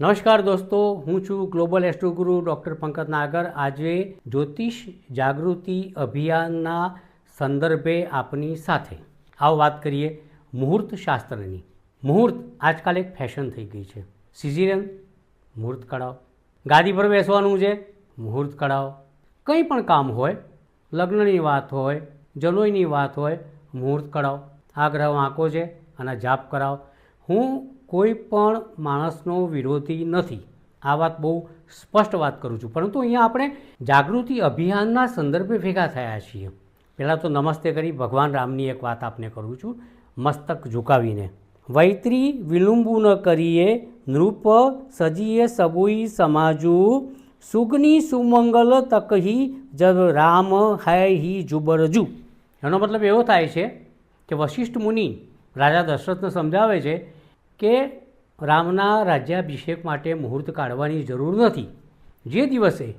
નમસ્કાર દોસ્તો, હું છું ગ્લોબલ એસ્ટ્રોગુરુ ડૉક્ટર પંકજ નાગર. આજે જ્યોતિષ જાગૃતિ અભિયાનના સંદર્ભે આપની સાથે. આવો વાત કરીએ મુહૂર્ત શાસ્ત્રની. મુહૂર્ત આજકાલ એક ફેશન થઈ ગઈ છે. સિઝિરિયન મુહૂર્ત કઢાવો. ગાદી પર બેસવાનું છે, મુહૂર્ત કઢાવો. કંઈ પણ કામ હોય, લગ્નની વાત હોય, જનોઈની વાત હોય, મુહૂર્ત કઢાવો. આ ગ્રહ વાંકો છે અને જાપ કરાવો. હું કોઈ પણ માણસનો વિરોધી નથી. આ વાત બહુ સ્પષ્ટ વાત કરું છું. પરંતુ અહીંયા આપણે જાગૃતિ અભિયાનના સંદર્ભે ભેગા થયા છીએ. પહેલાં તો નમસ્તે કરી ભગવાન રામની એક વાત આપને કરું છું. મસ્તક ઝુકાવીને. વૈત્રી વિલુંબુ ન કરીએ, નૃપ સજીએ સબુઈ સમાજુ, સુગની સુમંગલ તકહી જબ રામ હૈ હી જુબરજુ. એનો મતલબ એવો થાય છે કે વશિષ્ઠ મુનિ રાજા દશરથને સમજાવે છે કે રામના રાજ્યાભિષેક માટે મુહૂર્ત કાઢવાની જરૂર નથી. જે દિવસે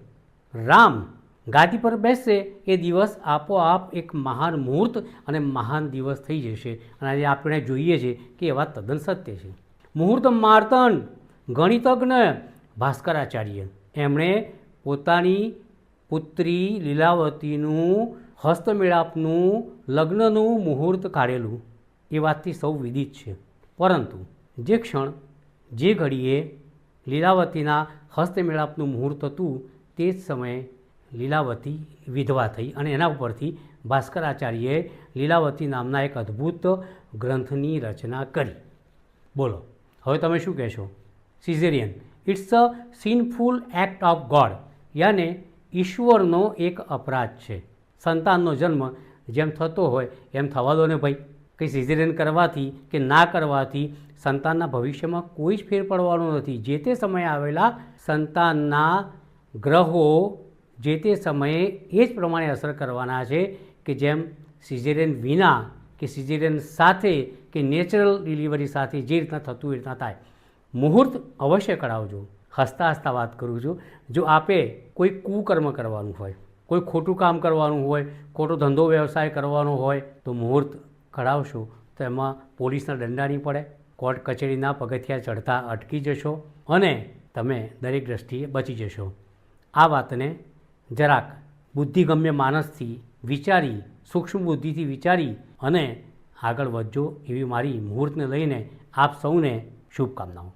રામ ગાદી પર બેસશે એ દિવસ આપોઆપ એક મહાન મુહૂર્ત અને મહાન દિવસ થઈ જશે. અને આજે આપણે જોઈએ છીએ કે એવા તદ્દન સત્ય છે. મુહૂર્ત માર્તન ગણિતજ્ઞ ભાસ્કરાચાર્ય. એમણે પોતાની પુત્રી લીલાવતીનું, હસ્તમેળાપનું, લગ્નનું મુહૂર્ત કાઢેલું. એ વાતથી સૌ વિદિત છે. પરંતુ જે ક્ષણ, જે ઘડીએ લીલાવતીના હસ્તમેળાપનું મુહૂર્ત હતું તે જ સમયે લીલાવતી વિધવા થઈ અને એના ઉપરથી ભાસ્કરાચાર્યએ લીલાવતી નામના એક અદ્ભુત ગ્રંથની રચના કરી. બોલો, હવે તમે શું કહેશો? Caesarean it's a sinful act of God યાને ઈશ્વરનો એક અપરાધ છે. સંતાનનો જન્મ જેમ થતો હોય એમ થવા દો ને ભાઈ. કંઈ સિઝેરિયન કરવાથી કે ના કરવાથી સંતાનના ભવિષ્યમાં કોઈ જ ફેર પડવાનો નથી. જે તે સમયે આવેલા સંતાનના ગ્રહો જે તે સમયે એ જ પ્રમાણે અસર કરવાના છે કે જેમ સિઝેરિયન વિના કે સિઝેરિયન સાથે કે નેચરલ ડિલિવરી સાથે જે રીતના થતું એ રીતના થાય. મુહૂર્ત અવશ્ય કરાવજો હસતા હસતા વાત કરું છું. જો આપે કોઈ કુકર્મ કરવાનું હોય, કોઈ ખોટું કામ કરવાનું હોય, ખોટો ધંધો વ્યવસાય કરવાનો હોય, તો મુહૂર્ત કઢાવશો તો એમાં પોલીસના દંડા નહીં પડે. કોર્ટ કચેરીના પગથિયા ચડતા અટકી જશો અને તમે દરેક દ્રષ્ટિએ બચી જશો. આ વાતને જરાક બુદ્ધિગમ્ય માણસથી વિચારી, સૂક્ષ્મ બુદ્ધિથી વિચારી અને આગળ વધજો એવી મારી મુહૂર્તને લઈને આપ સૌને શુભકામનાઓ.